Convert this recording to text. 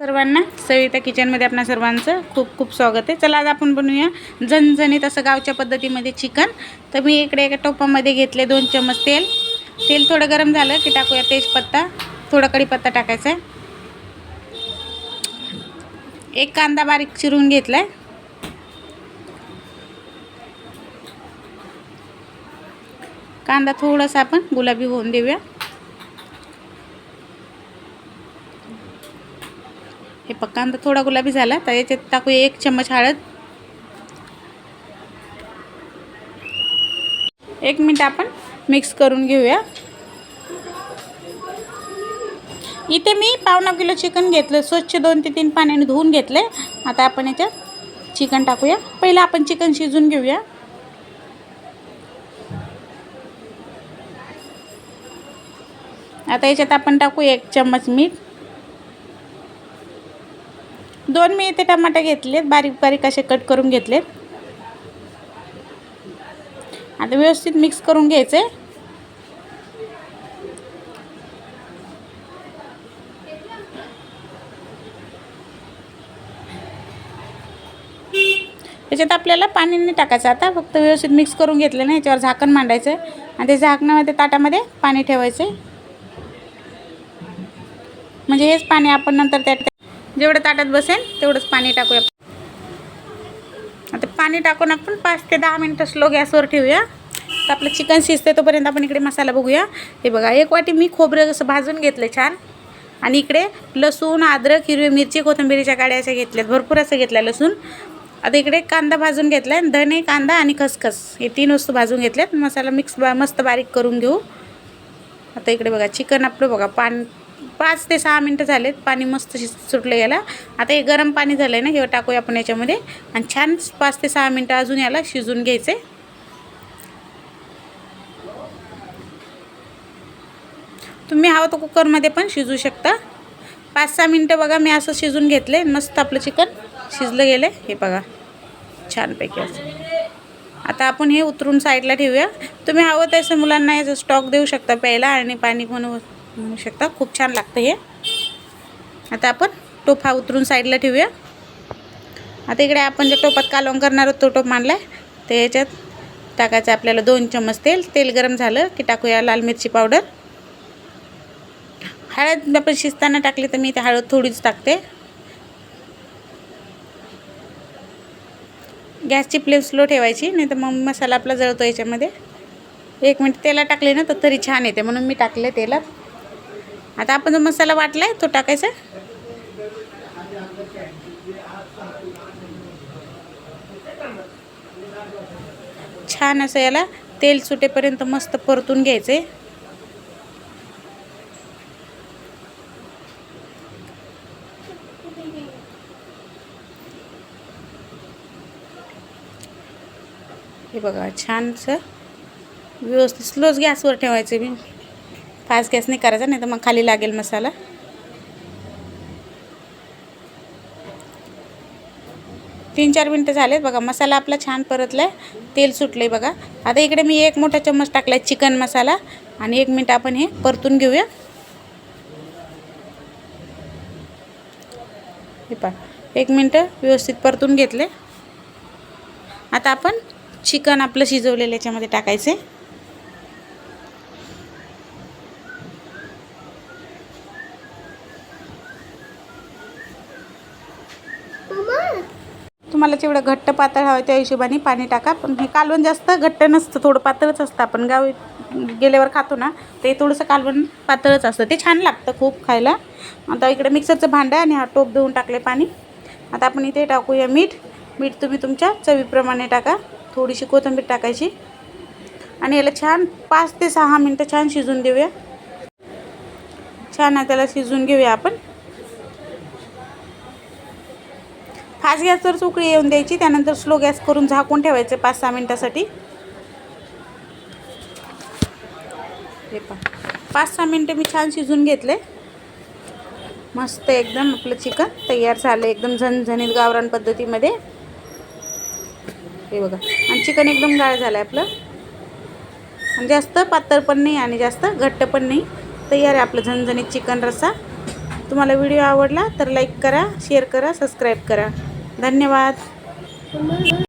सर्वांना सविता किचनमध्ये आपणा सर्वांचं खूप खूप स्वागत आहे. चला आज आपण बनवूया झणझणीत असं गावच्या पद्धतीमध्ये चिकन तर मी इकडे एका टोपामध्ये घेतले दोन चम्मच तेल. तेल थोडं गरम झालं की टाकूया तेजपत्ता. थोडा कढीपत्ता टाकायचा आहे एक कांदा बारीक चिरून घेतला आहे कांदा थोडासा आपण गुलाबी होऊन देऊया. हे पक्का कांदा थोडा गुलाबी झाला तर याच्यात टाकूया एक चम्मच हळद. एक मिनटं आपण मिक्स करून घेऊया. इथे मी पावणा किलो चिकन घेतलं स्वच्छ दोन ते तीन पाण्याने धुवून घेतले आता आपण याच्यात चिकन टाकूया. पहिलं आपण चिकन शिजून घेऊया. आता याच्यात आपण टाकू एक चम्मच मीठ. दोन मी इथे टमाटे घेतलेत बारीक बारीक असे कट करून घेतलेत. आता व्यवस्थित मिक्स करून घ्यायचे. त्याच्यात आपल्याला पाणी नाही टाकायचं आता फक्त व्यवस्थित मिक्स करून घेतलं ना याच्यावर झाकण मांडायचं आणि ते झाकणामध्ये ताटामध्ये पाणी ठेवायचं. म्हणजे हेच पाणी आपण नंतर त्या जेवढं ताटात बसेल तेवढंच पाणी टाकूया. आता पाणी टाकून आपण पाच ते दहा मिनटं स्लो गॅसवर ठेवूया. तर आपलं चिकन शिजते तोपर्यंत आपण इकडे मसाला बघूया. हे बघा एक वाटी मी खोबरं जसं भाजून घेतलं छान. आणि इकडे लसूण अद्रक हिरवी मिरची कोथिंबिरीच्या काड्याच्या अशा घेतल्यात. भरपूर असं घेतल्या लसूण. आता इकडे कांदा भाजून घेतला आहे धणे कांदा आणि खसखस हे तीन वस्तू भाजून घेतल्यात. मसाला मिक्स बा मस्त बारीक करून घेऊ. आता इकडे बघा चिकन आपलं बघा पान पाच ते सहा मिनटं झालेत पाणी मस्त शिज सुटलं याला. आता हे गरम पाणी झालं आहे ना हे टाकूया आपण याच्यामध्ये. आणि छान पाच ते सहा मिनटं अजून याला शिजून घ्यायचे तुम्ही हवं तर कुकरमध्ये पण शिजू शकता. पाच सहा मिनटं बघा मी असं शिजून घेतलं आहे मस्त आपलं चिकन शिजलं गेलं आहे हे बघा छानपैकी असं. आता आपण हे उतरून साईडला ठेवूया. तुम्ही हवं तसं मुलांना याचं स्टॉक देऊ शकता प्यायला आणि पाणी पण म्हणू शकता. खूप छान लागतं हे. आता आपण टोप हा उतरून साईडला ठेवूया. आता इकडे आपण जे टोपात कालवण करणार आहोत तो टोप मांडला आहे ते याच्यात टाकायचं आपल्याला दोन चम्मच तेल. तेल गरम झालं की टाकूया लाल मिरची पावडर. हळद आपण शिजताना टाकली तर मी ते हळद थोडीच टाकते. गॅसची फ्लेम स्लो ठेवायची नाही तर मग मसाला आपला जळतो याच्यामध्ये एक मिनिट तेला टाकले ना तर तरी छान येते. म्हणून मी टाकले तेलात. आता आपण जो मसाला वाटला आहे तो टाकायचा. छान असं याला तेल सुटेपर्यंत मस्त परतून घ्यायचे. हे बघा छानसं व्यवस्थित स्लोच गॅसवर ठेवायचे मी. फास्ट गॅस नाही करायचा नाही तर मग खाली लागेल मसाला. तीन चार मिनटं झालेत बघा मसाला आपला छान परतला आहे तेल सुटलं आहे बघा. आता इकडे मी एक मोठा चम्मच टाकला आहे चिकन मसाला आणि एक मिनटं आपण हे परतून घेऊया. हे पा एक मिनटं व्यवस्थित परतून घेतले आता आपण चिकन आपलं शिजवलेलं याच्यामध्ये टाकायचे तुम्हाला जेवढं घट्ट पातळ हवं त्या हिशोबाने पाणी टाका. पण हे कालवण जास्त घट्ट नसतं थोडं पातळच असतं. आपण गाव गेल्यावर खातो ना ते थोडंसं कालवण पातळच असतं. ते छान लागतं खूप खायला. आता इकडे मिक्सरचं भांडं आणि हा टोप देऊन टाकले पाणी. आता आपण इथे टाकूया मीठ. मीठ तुम्ही तुमच्या चवीप्रमाणे टाका. थोडीशी कोथिंबीर टाकायची. आणि याला छान पाच ते सहा मिनटं छान शिजून देऊया. छान त्याला शिजून घेऊया आपण. फास्ट गॅसवर उकळी येऊन द्यायची त्यानंतर स्लो गॅस करून झाकून ठेवायचे पाच सहा मिनटासाठी. हे पाच सहा मिनटं मी छान शिजून घेतले. मस्त एकदम आपलं चिकन तयार झालं एकदम झणझणीत गावरान पद्धतीमध्ये. हे बघा. आणि चिकन एकदम गाळ झालं आहे आपलं. आणि जास्त पातळ पण नाही आणि जास्त घट्ट पण नाही. तयार आहे आपलं झणझणीत चिकन रस्सा. तुम्हाला व्हिडिओ आवडला तर लाईक करा शेअर करा सबस्क्राईब करा. धन्यवाद.